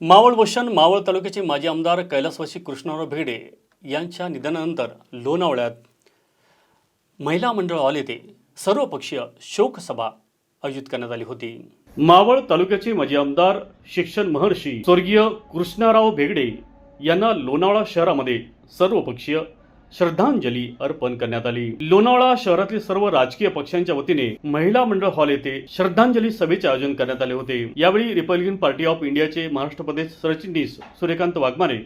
मावळ भूषण मावळ तालुक्याचे माजी आमदार कैलासवासी कृष्णराव भेडे यांच्या निधनानंतर लोणावळ्यात महिला मंडळ हॉल येथे सर्वपक्षीय शोकसभा आयोजित करण्यात आली होती. मावळ तालुक्याचे माजी आमदार शिक्षण महर्षी स्वर्गीय कृष्णराव भेगडे यांना लोणावळा शहरामध्ये सर्वपक्षीय श्रद्धांजली अर्पण करण्यात आली. लोणावळा शहरातील सर्व राजकीय पक्षांच्या वतीने महिला मंडळ हॉल येथे श्रद्धांजली सभेचे आयोजन करण्यात आले होते. यावेळी रिपब्लिकन पार्टी ऑफ इंडियाचे महाराष्ट्र प्रदेश सरचिटणीस सूर्यकांत वाघमारे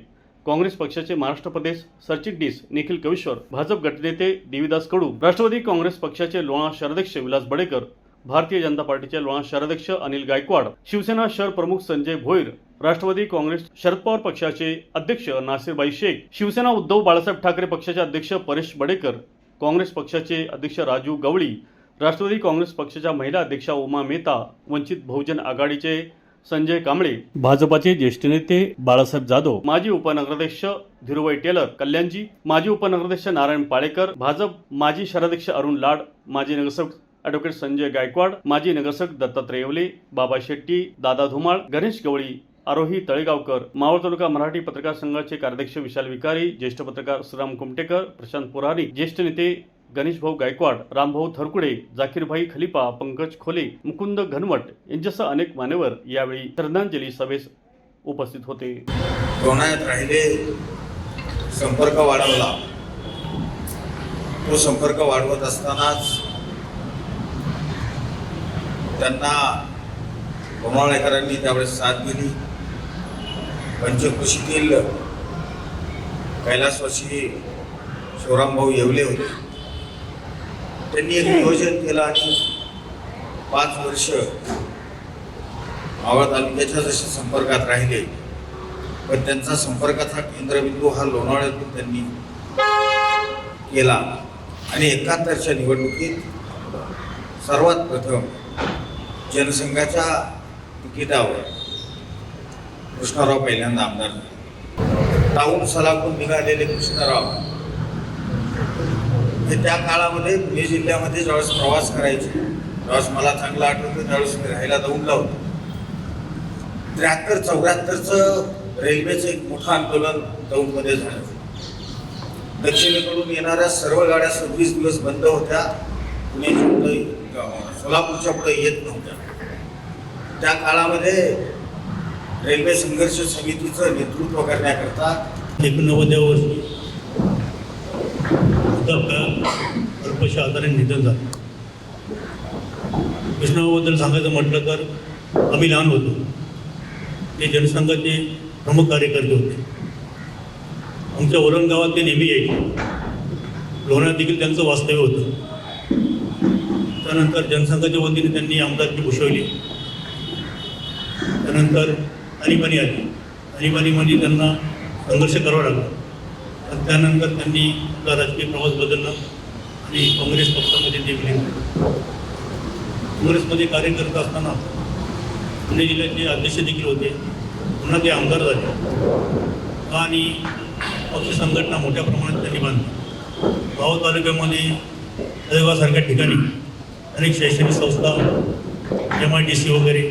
काँग्रेस पक्षाचे महाराष्ट्र प्रदेश सरचिटणीस निखिल कविश्वर भाजप गटनेते देवीदास कडू राष्ट्रवादी काँग्रेस पक्षाचे लोणा शहराध्यक्ष विलास बडेकर भारतीय जनता पार्टीचे लोणा शहराध्यक्ष अनिल गायकवाड शिवसेना शहर प्रमुख संजय भोईर राष्ट्रवादी काँग्रेस शरद पवार पक्षाचे अध्यक्ष नासिरबाई शेख शिवसेना उद्धव बाळासाहेब ठाकरे पक्षाचे अध्यक्ष परेश बडेकर काँग्रेस पक्षाचे अध्यक्ष राजू गवळी राष्ट्रवादी काँग्रेस पक्षाच्या महिला अध्यक्षा उमा मेहता वंचित बहुजन आघाडीचे संजय कांबळे भाजपाचे ज्येष्ठ नेते बाळासाहेब जाधव माजी उपनगराध्यक्ष धीरुभाई टेलर कल्याणजी माजी उपनगराध्यक्ष नारायण पाळेकर भाजप माजी शहराध्यक्ष अरुण लाड माजी नगरसेवक ॲडव्होकेट संजय गायकवाड माजी नगरसेवक दत्तात्रय येवले बाबा शेट्टी दादा धुमाळ गणेश गवळी आरोही तळेगावकर मावळ तालुका मराठी पत्रकार संघाचे कार्याध्यक्ष विशाल विकारी ज्येष्ठ पत्रकार श्रीराम कुमटेकर प्रशांत पुरारी ज्येष्ठ नेते गणेश भाऊ गायकवाड रामभाऊ थरकुडे जाकीरभाई खलिपा पंकज खोले मुकुंद घनवट यांच्यासह अनेक मान्यवर यावेळी श्रद्धांजली सभेस उपस्थित होते. राहिले संपर्क वाढवला. तो संपर्क वाढवत असतानाच त्यांना लोणावळेकरांनी त्यावेळेस साथ दिली. म्हणजे पंचकृषीतील कैलासवासी शिवरामभाऊ येवले होते. त्यांनी एक नियोजन केलं आणि पाच वर्ष मावळ तालुक्याच्या जसे संपर्कात राहिले पण त्यांचा संपर्काचा केंद्रबिंदू हा लोणावळ्यातून त्यांनी केला. आणि एकाहत्तरच्या निवडणुकीत सर्वात प्रथम जनसंघाच्या तिकिटावर कृष्णराव पहिल्यांदा आमदार झाले. टाऊन सलाखून निघालेले कृष्णराव हे त्या काळामध्ये पुणे जिल्ह्यामध्ये ज्यावेळेस प्रवास करायचे त्यावेळेस मला चांगलं आठवतं त्यावेळेस मी राहायला दौंडला होतो. त्र्याहत्तर चौऱ्याहत्तरचं रेल्वेचं एक मोठं आंदोलन दौंडमध्ये झालं. दक्षिणेकडून येणाऱ्या सर्व गाड्या सव्वीस दिवस बंद होत्या. पुण्याच्या पुढे सोलापूरच्या पुढे येत नव्हत्या. त्या काळामध्ये रेल्वे संघर्ष समितीचं नेतृत्व करण्याकरता एकोणनव्वदच्या वर्षी वृद्धापकाळ अल्पशा आजाराने निधन झालं? कृष्णाबद्दल सांगायचं म्हटलं तर आम्ही लहान होतो. ते जनसंघाचे प्रमुख कार्यकर्ते होते. आमच्या वरण गावात ते नेहमी यायचे. लोण्यात देखील त्यांचं वास्तव्य होतं. त्यानंतर जनसंघाच्या वतीने त्यांनी आमदारकी भूषवली. त्यानंतर आणीबाणी आली. आणीबाणीमध्ये म्हणजे त्यांना संघर्ष करावा लागला. पण त्यानंतर त्यांनी आपला राजकीय प्रवास बदलला आणि काँग्रेस पक्षामध्ये ते विलीन काँग्रेसमध्ये कार्य करत असताना पुणे जिल्ह्याचे अध्यक्ष देखील होते पुन्हा ते आमदार झाले. आणि पक्ष संघटना मोठ्या प्रमाणात त्यांनी बांधली. गाव तालुक्यामध्ये तळेगावसारख्या ठिकाणी अनेक शैक्षणिक संस्था एम आय टी सी वगैरे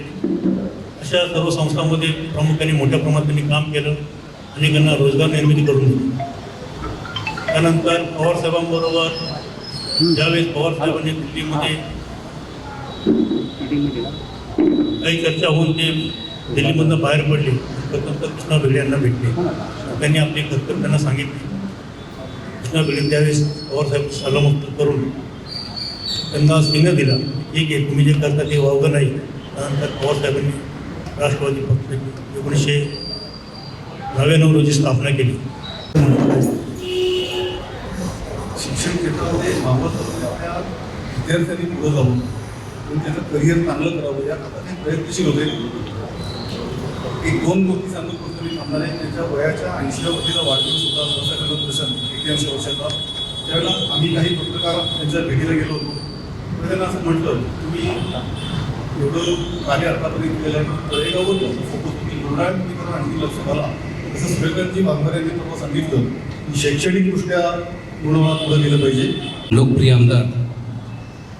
अशा सर्व संस्थांमध्ये प्रामुख्याने मोठ्या प्रमाणात त्यांनी काम केलं अनेकांना रोजगार निर्मिती करून दिली. त्यानंतर पवारसाहेबांबरोबर ज्यावेळेस पवारसाहेबांनी दिल्लीमध्ये काही चर्चा होऊन ते दिल्लीमधनं बाहेर पडले तर कृष्णा भिडे यांना भेटले. त्यांनी आपली कर्तव्य त्यांना सांगितले. कृष्णा भिडे त्यावेळेस पवारसाहेब सलामुक्त करून त्यांना सिंह दिला. ठीक आहे तुम्ही जे करता ते वावगं नाही. त्यानंतर पवारसाहेबांनी राष्ट्रवादी पक्ष एकोणीसशे नव्याण्णव रोजी स्थापना केली. शिक्षण क्षेत्रामध्ये मावळ आपल्या विद्यार्थ्यांनी पुढं जाऊन त्यांचं त्याचं करिअर चांगलं करावं या ते प्रयत्नशील होते. एक दोन गोष्टी सांगत होतो मी थांबणार आहे. त्यांच्या वयाच्या ऐंशीव्या वर्षीचा वाढदिवस होता करत प्रसन्न एक्क्याऐंशी वर्षाचा. त्यावेळेला आम्ही काही पत्रकार त्यांच्या भेटीला गेलो होतो. तर त्यांना असं म्हटलं तुम्ही एवढं कार्य आतापर्यंत केलं आहे तळेगाववर तुमचं फोकस म्हणजे तुम्ही लोणावळीकरण आणखी लक्ष तसं सूर्यकांतजी भांगर यांनी परवा सांगितलं की शैक्षणिकदृष्ट्या लोणावळा पुढे गेलं पाहिजे. लोकप्रिय आमदार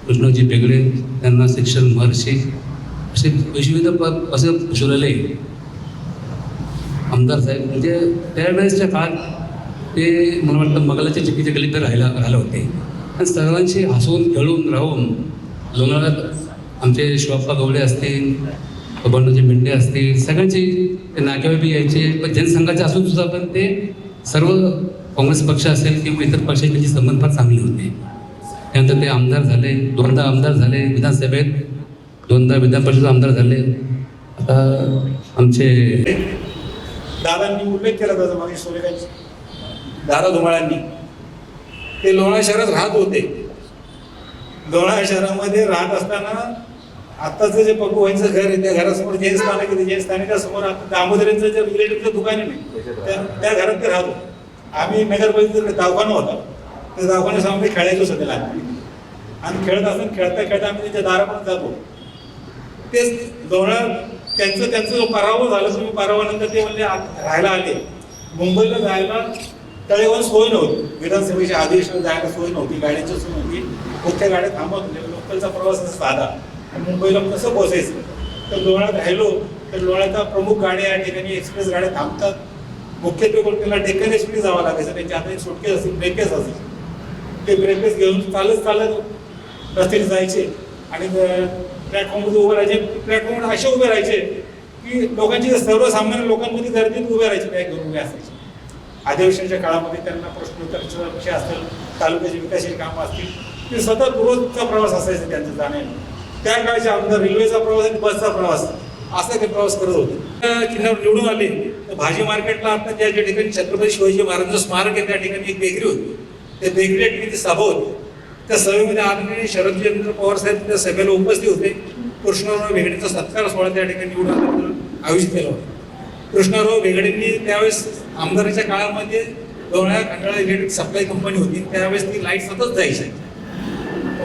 कृष्णजी बेगडे त्यांना शिक्षण महर्षी असे विविध पद असे भूषवलेले आमदार साहेब. म्हणजे त्यावेळेसच्या काळात ते मला वाटतं मगलाच्या चिकीच्या गलीत राहिला राहिलं होते. आणि सर्वांशी हसून खेळून राहून लोणावळ्यात आमचे शिवाप्पा गवडे असतील बंडूचे मेंढे असतील सगळ्यांचे ते नाकेवाबी यायचे पण जनसंघाचे असून सुद्धा पण ते सर्व काँग्रेस पक्ष असेल किंवा इतर पक्षाचे त्यांचे संबंध फार चांगले होते. त्यानंतर ते आमदार झाले दोनदा आमदार झाले विधानसभेत दोनदा विधान परिषद आमदार झाले. आता आमचे दादांनी उल्लेख केला त्याचा मागे सोलेकांची दादा धुमाळांनी. ते लोणाळा शहरात राहत होते. लोणाळा शहरामध्ये राहत असताना आत्ताचं जे पप्पू भाईंचं घर आहे त्या घरासमोर जैन स्थानक आहे जैन स्थानकाच्या समोर आता दामोदरेंचं जे रिलेटिव्हचं दुकान आहे त्या त्या घरात ते राहतो. आम्ही नगरपालिकेत दवाखाना होता. त्या दवाखान्यासमोर खेळायचो सध्या लहानपणी आणि खेळत असताना खेळता खेळता आम्ही त्यांच्या दारापर्यंत जातो. तेच जवळ त्यांचं त्यांचं जो पराभव झाला तुम्ही पराभवानंतर ते म्हणजे राहायला आले. मुंबईला जायला तळेवर सोय नव्हती. विधानसभेच्या आदेश जायला सोय नव्हती. गाड्यांची सोय नव्हती. कोणत्या गाड्या थांबत होत्या लोकलचा प्रवास साधा. मुंबईला कसं पोचायचं तर लोणाळ्यात राहिलो तर लोणाळ्याच्या प्रमुख गाड्या या ठिकाणी एक्सप्रेस गाड्या थांबतात. मुख्यत्वे करून त्याला डेक्कन एक्सप्रेस जावं लागायचं. त्यांच्या हाताने सुटकेस असेल ब्रेकेस असेल. ते ब्रेकेस घेऊन चालत चालत रस्त्याने जायचे. आणि प्लॅटफॉर्ममध्ये उभे राहायचे. प्लॅटफॉर्मवर असे उभे राहायचे की लोकांची सर्वसामान्य लोकांमध्ये गर्दीत उभे राहायचे बॅग घेऊन उभे असायचे. अधिवेशनाच्या काळामध्ये त्यांना प्रश्नोत्तराचा असतील असेल तालुक्याचे विकासाची कामं असतील. ते सतत रोजचा प्रवास असायचा त्यांचा जाण्याने त्या काळचे आमदार रेल्वेचा प्रवास आणि बसचा प्रवास असा ते प्रवास करत होते. त्या चिन्हावर निवडून आले. तर भाजी मार्केटला आता ज्या ज्या ठिकाणी छत्रपती शिवाजी महाराजांचं स्मारक आहे त्या ठिकाणी एक बेकरी होती. त्या बेकरी ठिकाणी ती सभा होती. त्या सभेमध्ये आदरणीय शरदचंद्र पवार साहेब त्या सभेला उपस्थित होते. कृष्णराव भेगडेचा सत्कार सोहळा त्या ठिकाणी निवडून आल्यानंतर आयोजित केला होता. कृष्णराव भेगडेंनी त्यावेळेस आमदाराच्या काळामध्ये लोणाळ्या खंडाळा इलेक्ट्रिक सप्लाय कंपनी होती. त्यावेळेस ती लाइट सतत जायची.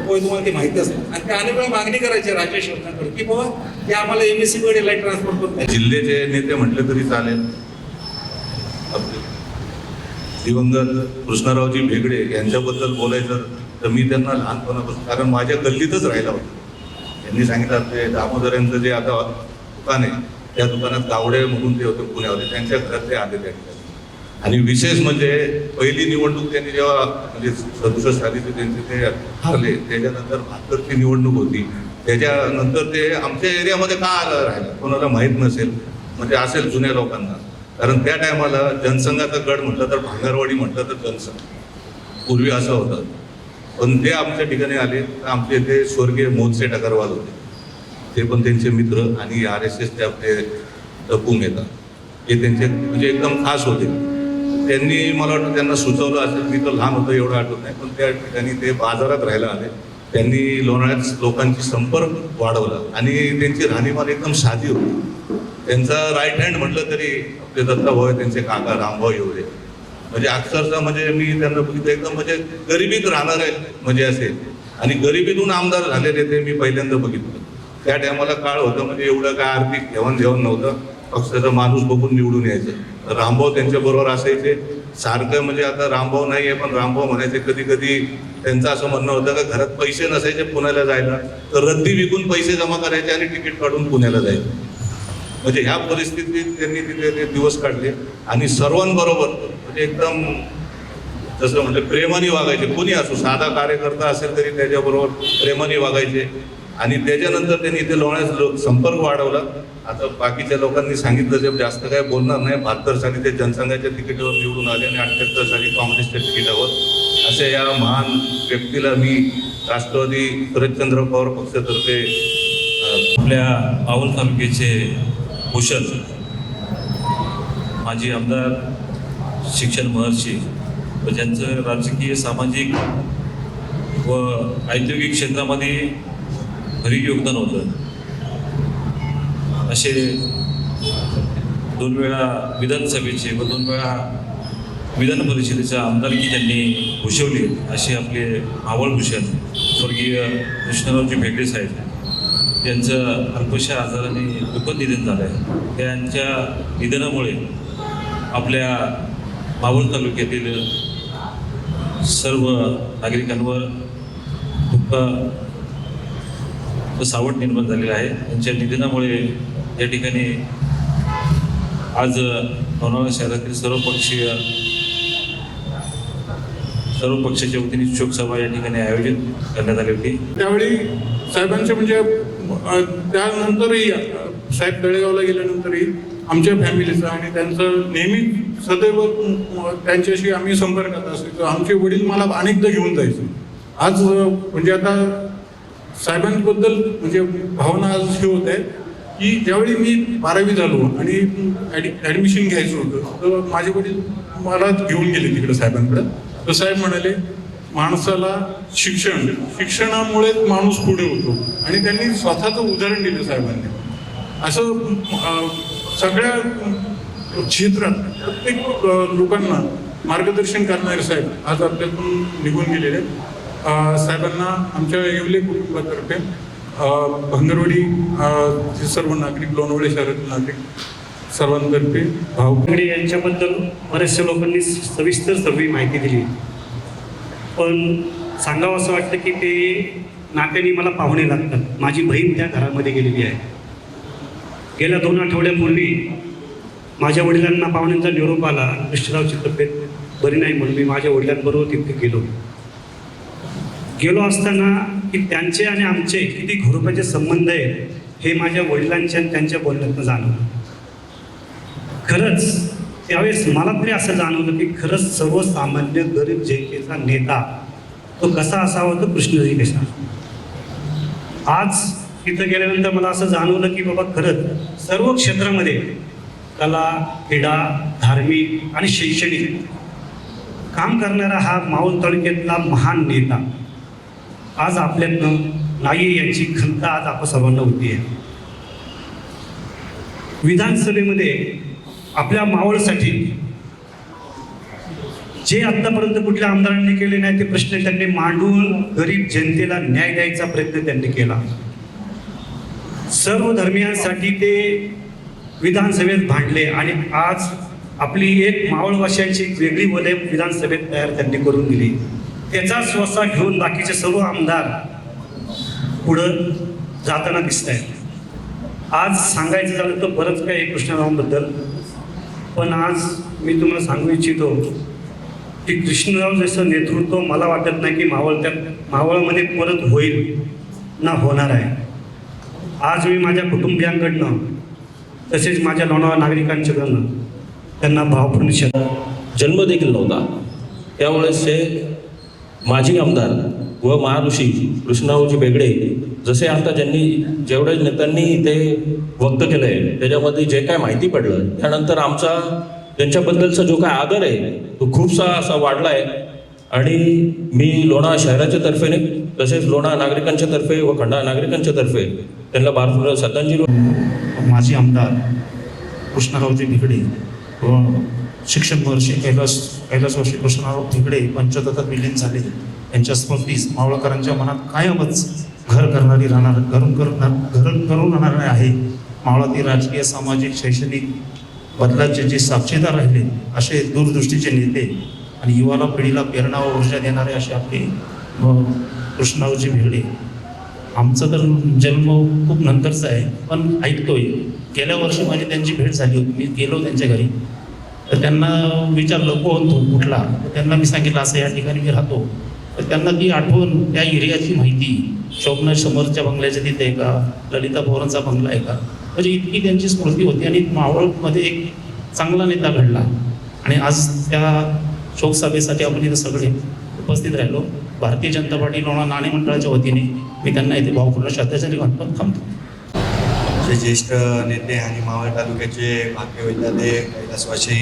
होय तुम्हाला ते माहिती असतं. आणि त्या अनेक वेळा मागणी करायची राज्य शासनाकडे की बाबा ते आम्हाला एम एस सी कडे लाइट ट्रान्सपोर्ट करून जिल्ह्याचे नेते म्हटले तरी चालेल. दिवंगत कृष्णरावजी भेगडे यांच्याबद्दल बोलायचं तर मी त्यांना लहानपणापासून कारण माझ्या गल्लीतच राहिला होता. त्यांनी सांगितलं ते दामोदर यांचं जे आता दुकान आहे त्या दुकानात गावडे म्हणून ते होते पुण्यावर त्यांच्या घरात ते आले त्या ठिकाणी आणि विशेष म्हणजे पहिली निवडणूक त्यांनी जेव्हा म्हणजे सदुसष्ट साली ते त्यांचे ते हरले त्याच्यानंतर बहात्तरची निवडणूक होती. त्याच्यानंतर ते आमच्या एरियामध्ये का आलं राहिलं? कोणाला माहीत नसेल. म्हणजे असेल जुन्या लोकांना. कारण त्या टायमाला जनसंघाचा गड म्हटलं तर भांगारवाडी म्हटलं तर जनसंघ. पूर्वी असं होतं. पण ते आमच्या ठिकाणी आले. तर आमचे ते स्वर्गीय मोहनसेठ अगरवाल होते. ते पण त्यांचे मित्र आणि आर एस एसचे आपले टपून येतात. हे त्यांचे म्हणजे एकदम खास होते. त्यांनी मला वाटतं त्यांना सुचवलं असेल मी तर लहान होतं एवढं आठवत नाही. पण त्या ठिकाणी ते बाजारात राहायला आले. त्यांनी लोणाळ्यात लोकांची संपर्क वाढवला. आणि त्यांची राहणीमान एकदम साधी होती. त्यांचा राईट हँड म्हटलं तरी आपले दत्ताभाऊ त्यांचे काका रामभाऊ एवढे. म्हणजे अक्षरशः म्हणजे मी त्यांना बघितलं एकदम म्हणजे गरिबीत राहणारे म्हणजे असे. आणि गरिबीतून आमदार झालेले ते मी पहिल्यांदा बघितलं. त्या टायमाला काळ होतं म्हणजे एवढं काय आर्थिक घेवाणदेवाण नव्हतं. पक्षाचा माणूस बघून निवडून यायचं. रामभाऊ त्यांच्या बरोबर असायचे. सारखं म्हणजे आता रामभाऊ नाही आहे पण रामभाऊ म्हणायचे कधी कधी त्यांचं असं म्हणणं होतं का घरात पैसे नसायचे पुण्याला जायला तर रद्दी विकून पैसे जमा करायचे आणि तिकीट काढून पुण्याला जायचे. म्हणजे ह्या परिस्थितीत त्यांनी तिथे ते दिवस काढले. आणि सर्वांबरोबर म्हणजे एकदम जसं म्हणजे प्रेमाने वागायचे. कोणी असो साधा कार्यकर्ता असेल तरी त्याच्याबरोबर प्रेमाने वागायचे. आणि त्याच्यानंतर त्यांनी इथे लोण्यास लो- संपर्क वाढवला. आता बाकीच्या लोकांनी सांगितलं जे जास्त काय बोलणार नाही. बहात्तर साली ते जनसंघाच्या तिकिटावर निवडून आले आणि अठ्ठ्याहत्तर साली काँग्रेसच्या तिकिटावर. असे या महान व्यक्तीला मी राष्ट्रवादी शरदचंद्र पवार पक्षातर्फे आपल्या पाऊल तालुक्याचे भूषण माजी आमदार शिक्षण महर्षी व ज्यांचं राजकीय सामाजिक व औद्योगिक क्षेत्रामध्ये भरीव योगदान होतं असे दोन वेळा विधानसभेचे व दोन वेळा विधान परिषदेच्या आमदारकी त्यांनी भूषवली असे आपले आवडभूषण स्वर्गीय कृष्णरावजी भेगडे साहेब त्यांचं अल्पशा आजाराने दुःखद निधन झालं आहे त्यांच्या निधनामुळे आपल्या मावळ तालुक्यातील सर्व नागरिकांवर दुःख व सावट निर्माण झालेलं आहे. त्यांच्या निधनामुळे या ठिकाणी आज लोणावळा शहरातील सर्व पक्षीय सर्व पक्षाच्या वतीने शोकसभा या ठिकाणी आयोजित करण्यात आली होती. त्यावेळी साहेबांचे म्हणजे त्यानंतरही साहेब तळेगावला गेल्यानंतरही आमच्या फॅमिलीचा आणि त्यांचं नेहमी सदैव त्यांच्याशी आम्ही संपर्कात असायचो. आमचे वडील मला अनेकदा घेऊन जायचे. आज म्हणजे आता साहेबांबद्दल म्हणजे भावना आज हे होत आहे की ज्यावेळी मी बारावी झालो आणि ॲडमिशन घ्यायचं होतं तर माझे वडील मला घेऊन गेले तिकडे साहेबांकडे. तर साहेब म्हणाले माणसाला शिक्षण शिक्षणामुळे माणूस पुढे होतो. आणि त्यांनी स्वतःचं उदाहरण दिलं साहेबांनी. असं सगळ्या क्षेत्रात प्रत्येक लोकांना मार्गदर्शन करणारे साहेब आज आपल्यातून निघून गेलेले आहेत. साहेबांना आमच्या येवले कुटुंबातर्फे अं, सर्व नागरिक लोणावळे शहरातील नागरिक सर्वांतर्फे भाव यांच्याबद्दल बऱ्याचशा लोकांनी सविस्तर सर्व माहिती दिली. पण सांगावं असं वाटतं की ते नात्याने मला पाहुणे लागतात. माझी बहीण त्या घरामध्ये गेलेली आहे. गेल्या दोन आठवड्यापूर्वी माझ्या वडिलांना पाहुण्यांचा निरोप आला. कृष्णरावची तब्येत बरी नाही म्हणून मी माझ्या वडिलांबरोबर तिथे गेलो. गेलो असताना की त्यांचे आणि आमचे किती घरोपाचे संबंध आहेत हे माझ्या वडिलांच्या आणि त्यांच्या बोलण्यातनं जाणवलं. खरंच त्यावेळेस मला तरी असं जाणवलं की खरंच सर्वसामान्य गरीब जनतेचा नेता तो कसा असावा तो कृष्णजी कसा आज तिथं गेल्यानंतर मला असं जाणवलं की बाबा खरंच सर्व क्षेत्रामध्ये कला क्रीडा धार्मिक आणि शैक्षणिक काम करणारा हा माऊल तालुक्यातला महान नेता आज आपल्यातनं नाही यांची खंत आज आपण सर्वांना होती आहे विधानसभेमध्ये आपल्या मावळसाठी जे आत्तापर्यंत कुठल्या आमदारांनी केले नाही ते प्रश्न त्यांनी मांडून गरीब जनतेला न्याय द्यायचा प्रयत्न त्यांनी केला. सर्व धर्मियांसाठी ते विधानसभेत भांडले आणि आज आपली एक मावळवाशांची एक वेगळी वलय विधानसभेत तयार त्यांनी करून दिली. त्याचा स्वसा घेऊन बाकीचे सर्व आमदार पुढं जाताना दिसत आहेत. आज सांगायचं झालं तर बरंच काही कृष्णरावांबद्दल पण आज मी तुम्हाला सांगू इच्छितो की कृष्णराव जसं नेतृत्व मला वाटत नाही की मावळ त्या मावळमध्ये परत होईल ना होणार आहे. आज मी माझ्या कुटुंबियांकडनं तसेच माझ्या लोणावळा नागरिकांच्याकडनं त्यांना भावपूर्ण जन्म देखील नव्हता. त्यावेळेस हे माजी आमदार व महाऋषी कृष्णाऊजी बेगडे जसे आता ज्यांनी जेवढ्या नेत्यांनी ते वक्त केलं आहे त्याच्यामध्ये जे काय माहिती पडलं त्यानंतर आमचा त्यांच्याबद्दलचा जो काय आदर आहे तो खूपसा असा वाढला आहे आणि मी लोणा शहराच्या तर्फेने तसेच लोणा नागरिकांच्या तर्फे व खंडा नागरिकांच्या तर्फे त्यांना भारपूर श्रद्धांजली माजी आमदार कृष्णरावजी भिगडे व शिक्षण महर्षी कैलास वर्षी कृष्णराव भिगडे पंचततात विलीन झाले. यांच्या स्मृतीस मावळकरांच्या मनात कायमच घर करणारी राहणार घरून करणार घर करून राहणार आहे. मावळातील राजकीय सामाजिक शैक्षणिक बदलाचे जे साक्षीदार राहिले असे दूरदृष्टीचे नेते आणि युवाला पिढीला प्रेरणा व ऊर्जा देणारे असे आपले अ, कृष्णरावजी आमचा तर जन्म खूप नंतरचा आहे पण ऐकतोय. गेल्या वर्षी माझी त्यांची भेट झाली होती. मी गेलो त्यांच्या घरी. तर त्यांना विचारलं कोण तो? कुठला? त्यांना मी सांगितलं असं या ठिकाणी मी राहतो. तर त्यांना ती आठवण त्या एरियाची माहिती शोभना समोरच्या बंगल्याच्या तिथे आहे का? ललिता पवारांचा बंगला आहे का? म्हणजे इतकी त्यांची स्मृती होती आणि मावळमध्ये एक चांगला नेता घडला. आणि आज त्या शोकसभेसाठी आपण इथं सगळे उपस्थित राहिलो. भारतीय जनता पार्टी लोणा नाणे मंडळाच्या वतीने मी त्यांना इथे भावपूर्ण श्रद्धांजली घालून थांबतो. आमचे ज्येष्ठ नेते आणि मावळ तालुक्याचे ते कैलास वाशी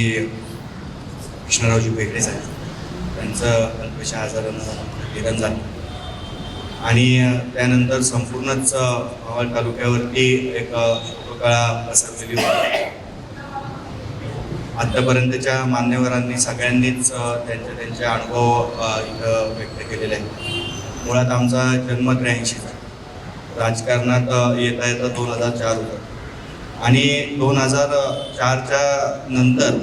कृष्णरावजी बेगडे साहेब. त्यांचं अल्पशा आजारानं निधन झालं. आणि त्यानंतर संपूर्णच मावळ तालुक्यावरती एक शोककळा पसरलेली होती. आत्तापर्यंतच्या मान्यवरांनी सगळ्यांनीच त्यांचे त्यांचे अनुभव इथं व्यक्त केलेले आहेत. मुळात आमचा जन्म त्र्याऐंशीचा. राजकारणात येत येता दोन हजार चार आणि दोन हजार चारच्या नंतर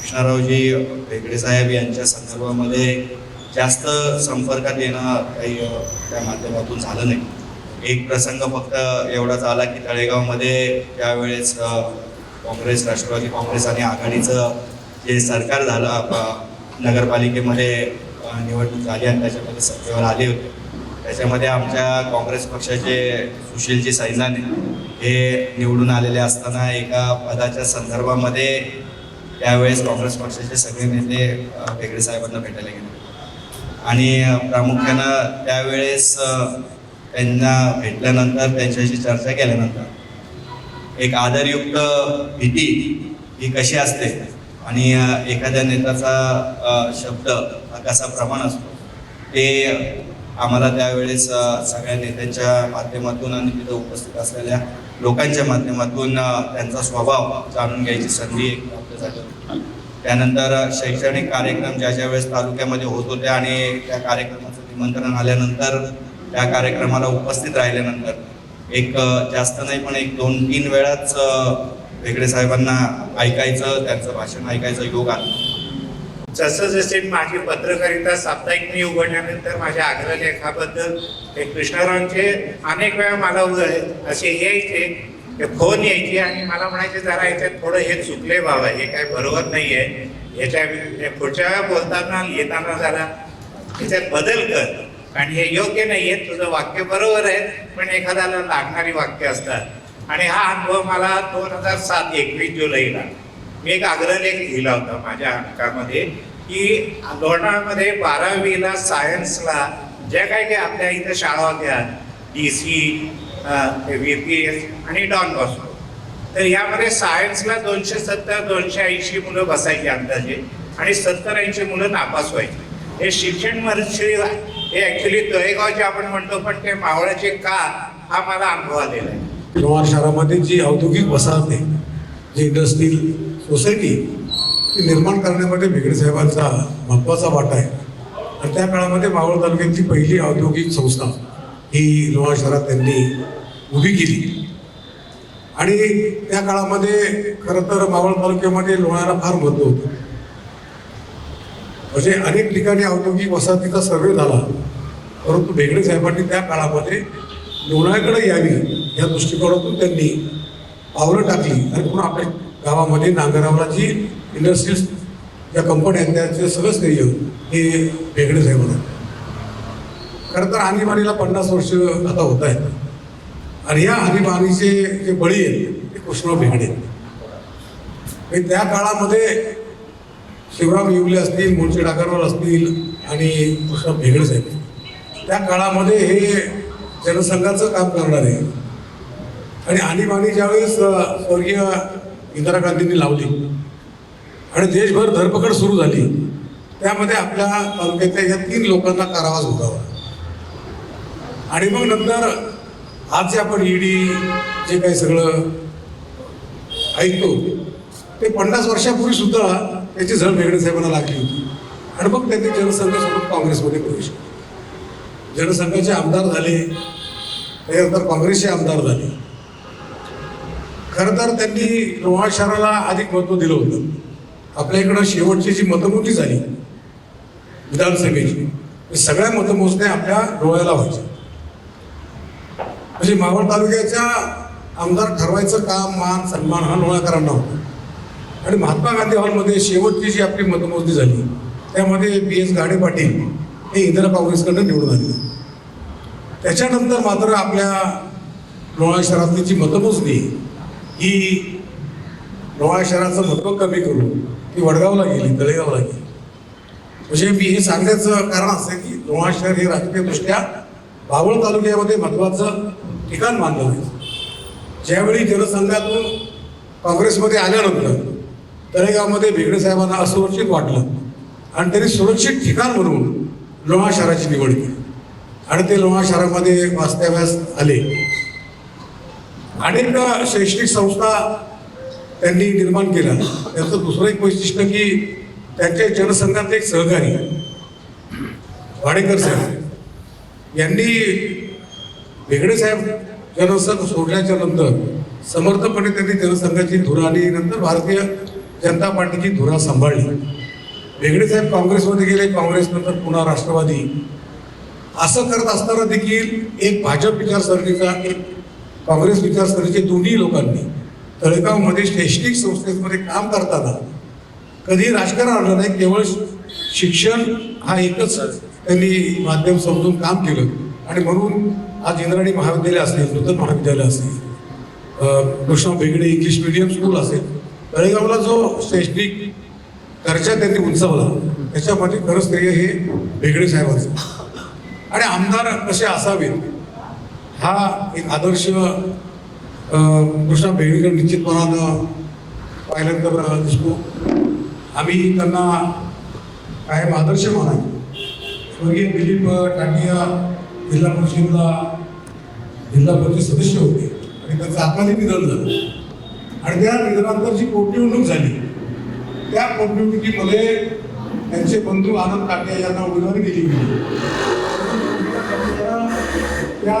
कृष्णरावजी कृष्णारावजी साहेब यांच्या संदर्भामध्ये जास्त संपर्कात येणं काही त्या माध्यमातून झालं नाही. एक प्रसंग फक्त एवढाच आला की तळेगावमध्ये त्यावेळेस काँग्रेस राष्ट्रवादी काँग्रेस आणि आघाडीचं जे सरकार झालं नगरपालिकेमध्ये निवडणूक झाली आणि त्याच्यामध्ये सत्तेवर आले होते. त्याच्यामध्ये आमच्या काँग्रेस पक्षाचे सुशीलजी सैनाने हे निवडून आलेले असताना एका पदाच्या संदर्भामध्ये त्यावेळेस काँग्रेस पक्षाचे सगळे नेते बेगडे साहेबांना भेटायला गेले. आणि प्रामुख्यानं त्यावेळेस त्यांना भेटल्यानंतर त्यांच्याशी चर्चा केल्यानंतर एक आदरयुक्त भीती ही कशी असते आणि एखाद्या नेत्याचा शब्द हा कसा प्रमाण असतो ते आम्हाला त्यावेळेस सगळ्या नेत्यांच्या माध्यमातून आणि तिथं उपस्थित असलेल्या लोकांच्या माध्यमातून त्यांचा स्वभाव जाणून घ्यायची संधी एक प्राप्त झाली होती. त्यानंतर शैक्षणिक कार्यक्रम ज्या ज्या वेळेस तालुक्यामध्ये होत होते आणि त्या कार्यक्रमाचं निमंत्रण आल्यानंतर त्या कार्यक्रमाला उपस्थित राहिल्यानंतर एक जास्त नाही पण एक दोन तीन वेळाच वेगळे साहेबांना ऐकायचं त्यांचं भाषण ऐकायचं योग आला जसं जसे माझी पत्रकारिता साप्ताहिक मी उघडल्यानंतर माझ्या आग्रलेखाबद्दल हे कृष्णरावांचे अनेक वेळा मला उ- असे यायचे फोन यायचे आणि मला म्हणायचे जरा याच्यात थोडं हे चुकले बाबा हे काय बरोबर नाही आहे याच्या पुढच्या वेळा बोलताना येताना जरा याच्यात बदल कर. आणि हे योग्य नाही आहे तुझं वाक्य बरोबर आहे पण एखाद्याला लागणारी वाक्य असतात. आणि हा अनुभव मला दोन हजार सात एकवीस जुलैला मी एक अग्रलेख लिहिला होता माझ्या अंकामध्ये की लोणावळ्यामध्ये बारावीला सायन्सला ज्या काही काही आपल्या इथं शाळा होत्या D C V P S आणि डॉन बॉस्को तर यामध्ये सायन्सला दोनशे सत्तर दोनशे ऐंशी मुलं बसायची अंदाजे आणि सत्तर ऐंशी मुलं नापास व्हायची. हे शिक्षण मंत्री हे ॲक्च्युली तळेगावचे आपण म्हणतो पण ते मावळाचे का हा मला अनुभव आलेला आहे. लोणार शहरामध्ये जी औद्योगिक वसाहत आहे जी इंडस्ट्रील सोसायटी ती निर्माण करण्यामध्ये भिगडे साहेबांचा महत्त्वाचा वाटा आहे. आणि त्या काळामध्ये मावळ तालुक्यातली पहिली औद्योगिक संस्था ही लोहा शहरात त्यांनी उभी केली. आणि त्या काळामध्ये खरं तर मावळ तालुक्यामध्ये लोणाला फार महत्त्व होतं. म्हणजे अनेक ठिकाणी औद्योगिक वसाहतीचा सर्वे झाला परंतु भेगडे साहेबांनी त्या काळामध्ये लोणाळ्याकडे यावी या दृष्टिकोनातून त्यांनी पावलं टाकली आणि पुन्हा आपल्या गावामध्ये नांगरावला जी इंडस्ट्रीज ज्या कंपन्या आहेत त्याचे सगळं श्रेय हे भेगडे साहेबांना खरं तर आणीबाणीला पन्नास वर्ष आता होत आहेत. आणि या आणीबाणीचे जे बळी आहेत ते कृष्णराव भेगडे आहेत. त्या काळामध्ये शिवराम येवले असतील मुळचे डाकरवाल असतील आणि कृष्ण भेगडे साहेब. त्या काळामध्ये हे जनसंघाचं काम करणारे. आणि आणीबाणी ज्यावेळेस स्वर्गीय इंदिरा गांधींनी लावली. आणि देशभर धरपकड सुरू झाली. त्यामध्ये आपल्या तालुक्यातल्या या तीन लोकांना कारावास भोगावा. आणि मग नंतर आज जे आपण ईडी जे काही सगळं ऐकतो ते पन्नास वर्षापूर्वी सुद्धा त्याची झळ वेगळे साहेबांना लागली होती. आणि मग त्यांनी जनसंघ सोडून काँग्रेसमध्ये प्रवेश केला. जनसंघाचे आमदार झाले. त्यानंतर काँग्रेसचे आमदार झाले. खरं तर त्यांनी लोहा शहराला अधिक महत्त्व दिलं होतं. आपल्या इकडं शेवटची जी मतमोजणी झाली विधानसभेची सगळ्या मतमोजण्या आपल्या डोळ्याला व्हायच्या. म्हणजे मावळ तालुक्याच्या आमदार ठरवायचं काम मान सन्मान हा लोणाकरांना होता. आणि महात्मा गांधी हॉलमध्ये शेवटची जी आपली मतमोजणी झाली त्यामध्ये पी एस गाडे पाटील हे इंदिरा काँग्रेसकडनं निवडून आले त्याच्यानंतर मात्र आपल्या लोणा शहरातली जी मतमोजणी ही रोहा शहराचं महत्त्व कमी करून ती वडगावला गेली तळेगावला गेली. म्हणजे मी हे सांगण्याचं कारण असं की रोहा शहर हे राजकीयदृष्ट्या बावळ तालुक्यामध्ये महत्त्वाचं ठिकाण मानलं जायचं ज्यावेळी जनसंघातून काँग्रेसमध्ये आल्यानंतर तळेगावमध्ये भेगडे साहेबांना असुरक्षित वाटलं आणि त्यांनी सुरक्षित ठिकाण म्हणून लोहा शहराची निवड केली. आणि ते लोहा शहरामध्ये वास्तव्यास आले. अनेक शैक्षणिक संस्था त्यांनी निर्माण केल्या त्याचं दुसरं एक वैशिष्ट्य की त्यांच्या जनसंघातले एक सहकारी वाडेकर साहेब यांनी वेगळे साहेब जनसंघ सोडल्याच्या नंतर समर्थपणे त्यांनी जनसंघाची धुरा आणि नंतर भारतीय जनता पार्टीची धुरा सांभाळली. वेगळे साहेब काँग्रेसमध्ये गेले काँग्रेस नंतर पुन्हा राष्ट्रवादी. असं करत असताना देखील एक भाजप विचारसरणीचा एक काँग्रेस विचारसरणीचे दोन्ही लोकांनी तळेगावमध्ये शैक्षणिक संस्थेमध्ये काम करताना कधी राजकारण आणलं नाही केवळ शिक्षण हा एकच त्यांनी माध्यम समजून काम केलं. आणि म्हणून आज इंद्राणी महाविद्यालय असेल नूतन महाविद्यालय असेल Krishna Begade English medium school असेल तळेगावला जो शैक्षणिक दर्जा त्यांनी उंचावला त्याच्यामध्ये खरंच श्रेय हे बेगडे साहेबांचं. आणि आमदार कसे असावेत हा एक आदर्श कृष्णा बेगडेकर निश्चितपणानं पाहिल्यानंतर दिसतो. आम्ही त्यांना कायम आदर्श मानायचो. स्वर्गीय दिलीप टाटिया जिल्हा परिषदेला जिल्हा परिषद सदस्य होते आणि त्यांचं अकाली निधन झालं. आणि त्या निधनानंतर जी पोटनिवडणूक झाली त्या पोटनिवडणुकीमध्ये त्यांचे बंधू आनंद काटे यांना उमेदवारी दिली गेली. त्या